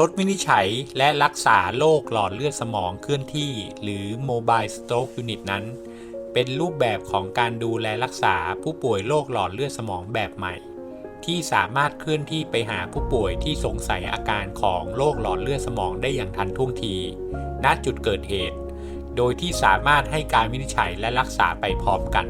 รถวินิจฉัยและรักษาโรคหลอดเลือดสมองเคลื่อนที่หรือ Mobile Stroke Unit นั้น เป็นรูปแบบของการดูแลรักษาผู้ป่วยโรคหลอดเลือดสมองแบบใหม่ ที่สามารถเคลื่อนที่ไปหาผู้ป่วยที่สงสัยอาการของโรคหลอดเลือดสมองได้อย่างทันท่วงที ณ จุดเกิดเหตุ โดยที่สามารถให้การวินิจฉัยและรักษาไปพร้อมกัน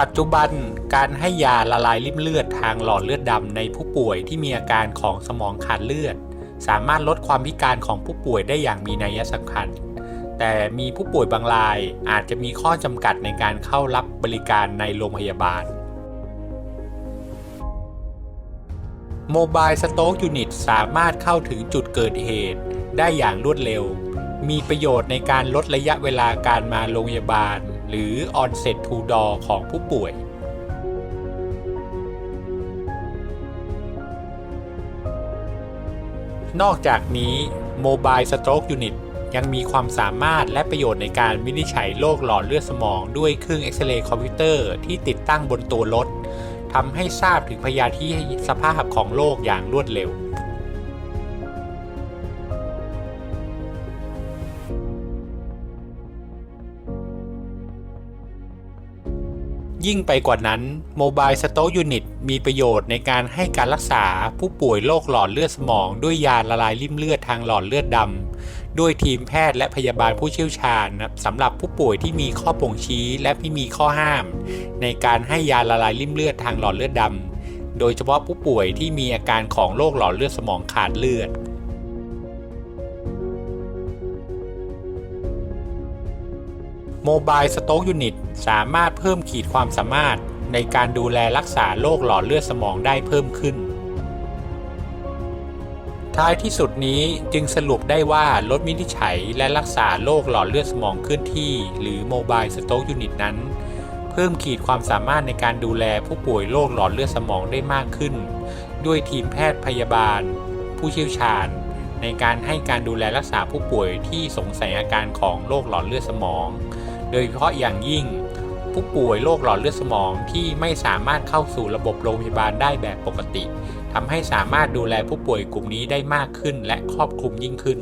ปัจจุบันการให้ยาละลายริ่มเลือดทางหลอดเลือดดำในผู้ป่วยที่มีอาการของสมองขาดเลือด สามารถลดความพิการของผู้ป่วยได้อย่างมีนัยสำคัญ แต่มีผู้ป่วยบางรายอาจจะมีข้อจำกัดในการเข้ารับบริการในโรงพยาบาล Mobile Stroke Unit สามารถเข้าถึงจุดเกิดเหตุได้อย่างรวดเร็ว มีประโยชน์ในการลดระยะเวลาการมาโรงพยาบาล หรือ onset to door ของผู้ป่วย นอกจากนี้ Mobile Stroke Unit ยังมีความสามารถและประโยชน์ในการวินิจฉัยโรคหลอดเลือดสมองด้วยเครื่องเอ็กซเรย์คอมพิวเตอร์ที่ติดตั้งบนตัวรถทำให้ทราบถึงพยาธิสภาพของโรคอย่างรวดเร็ว ยิ่งไปกว่านั้น Mobile Stroke Unit มีประโยชน์ในการให้การรักษาผู้ป่วยโรคหลอดเลือดสมอง ด้วยยาละลายริ่มเลือดทางหลอดเลือดดำด้วยทีมแพทย์และพยาบาลผู้เชี่ยวชาญนะสำหรับผู้ป่วยที่มีข้อบ่งชี้และที่มีข้อห้าม ในการให้ยาละลายริ่มเลือดทางหลอดเลือดดำโดยเฉพาะผู้ป่วยที่มีอาการของโรคหลอดเลือดสมองขาดเลือด Mobile Stroke Unit สามารถเพิ่มขีดความสามารถในการดูแลรักษาโรคหลอดเลือดสมองได้เพิ่มขึ้น ท้ายที่สุดนี้จึงสรุปได้ว่ารถวินิจฉัยและรักษาโรคหลอดเลือดสมองเคลื่อนที่ หรือ Mobile Stroke Unit นั้น เพิ่มขีดความสามารถในการดูแลผู้ป่วยโรคหลอดเลือดสมองได้มากขึ้น ด้วยทีมแพทย์พยาบาล ผู้เชี่ยวชาญ ในการให้การดูแลรักษาผู้ป่วยที่สงสัยอาการของโรคหลอดเลือดสมอง โดยเฉพาะอย่างยิ่ง ผู้ป่วยโรคหลอดเลือดสมองที่ไม่สามารถเข้าสู่ระบบโรงพยาบาลได้แบบปกติทำให้สามารถดูแลผู้ป่วยกลุ่มนี้ได้มากขึ้นและครอบคลุมยิ่งขึ้น